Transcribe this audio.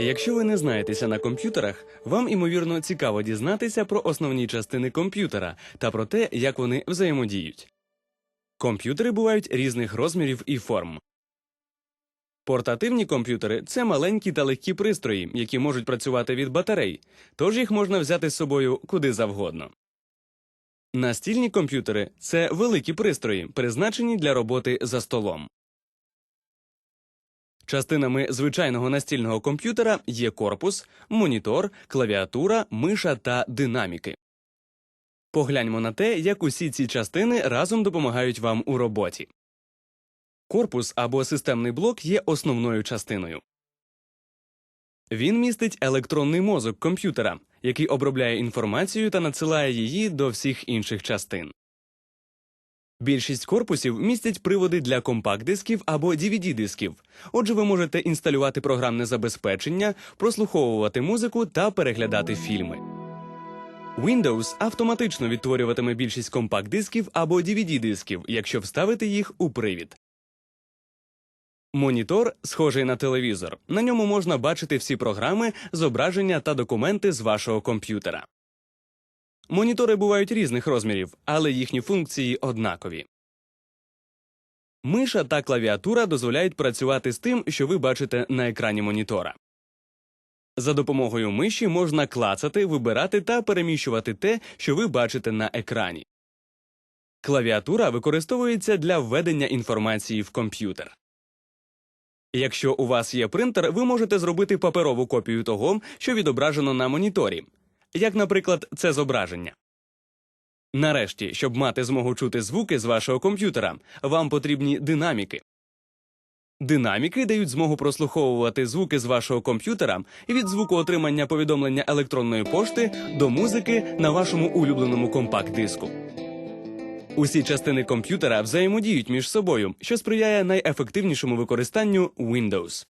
Якщо ви не знаєтеся на комп'ютерах, вам імовірно цікаво дізнатися про основні частини комп'ютера та про те, як вони взаємодіють. Комп'ютери бувають різних розмірів і форм. Портативні комп'ютери це маленькі та легкі пристрої, які можуть працювати від батарей, тож їх можна взяти з собою куди завгодно. Настільні комп'ютери це великі пристрої, призначені для роботи за столом. Частинами звичайного настільного комп'ютера є корпус, монітор, клавіатура, миша та динаміки. Погляньмо на те, як усі ці частини разом допомагають вам у роботі. Корпус або системний блок є основною частиною. Він містить електронний мозок комп'ютера, який обробляє інформацію та надсилає її до всіх інших частин. Більшість корпусів містять приводи для компакт-дисків або DVD-дисків. Отже, ви можете інсталювати програмне забезпечення, прослуховувати музику та переглядати фільми. Windows автоматично відтворюватиме більшість компакт-дисків або DVD-дисків, якщо вставити їх у привід. Монітор схожий на телевізор. На ньому можна бачити всі програми, зображення та документи з вашого комп'ютера. Монітори бувають різних розмірів, але їхні функції однакові. Миша та клавіатура дозволяють працювати з тим, що ви бачите на екрані монітора. За допомогою миші можна клацати, вибирати та переміщувати те, що ви бачите на екрані. Клавіатура використовується для введення інформації в комп'ютер. Якщо у вас є принтер, ви можете зробити паперову копію того, що відображено на моніторі, як, наприклад, це зображення. Нарешті, щоб мати змогу чути звуки з вашого комп'ютера, вам потрібні динаміки. Динаміки дають змогу прослуховувати звуки з вашого комп'ютера від звуку отримання повідомлення електронної пошти до музики на вашому улюбленому компакт-диску. Усі частини комп'ютера взаємодіють між собою, що сприяє найефективнішому використанню Windows.